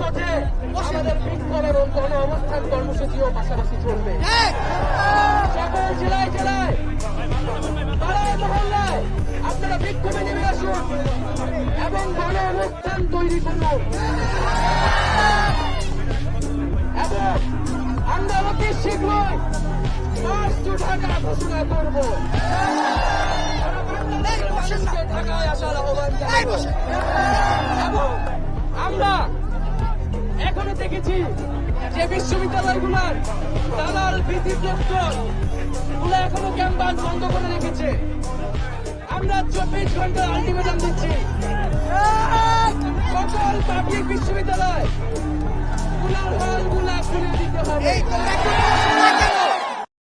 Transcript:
বসেন। আমাদের বিক্ষোভ এবং গণ অবস্থান কর্মসূচিও পাশাপাশি চলবে। সকল জেলায় জেলায় পাড়ায় মহল্লায় আপনারা বিক্ষোভে নেমে আসুন এবং গণ অনুষ্ঠান তৈরি করুন। এবং আমরা অতি শীঘ্রই মার্চ টু ঢাকা ঘোষণা করব। ঢাকায় আসার আহ্বান দেখেছি যে বিশ্ববিদ্যালয়গুলোর দালাল বিধি দপ্তরগুলো এখনও ক্যাম্পাস বন্ধ করে রেখেছে। আমরা চব্বিশ ঘণ্টা আলটিমেটাম দিচ্ছি। সকল পাবলিক বিশ্ববিদ্যালয়গুলার হলগুলা খুলে দিতে হবে।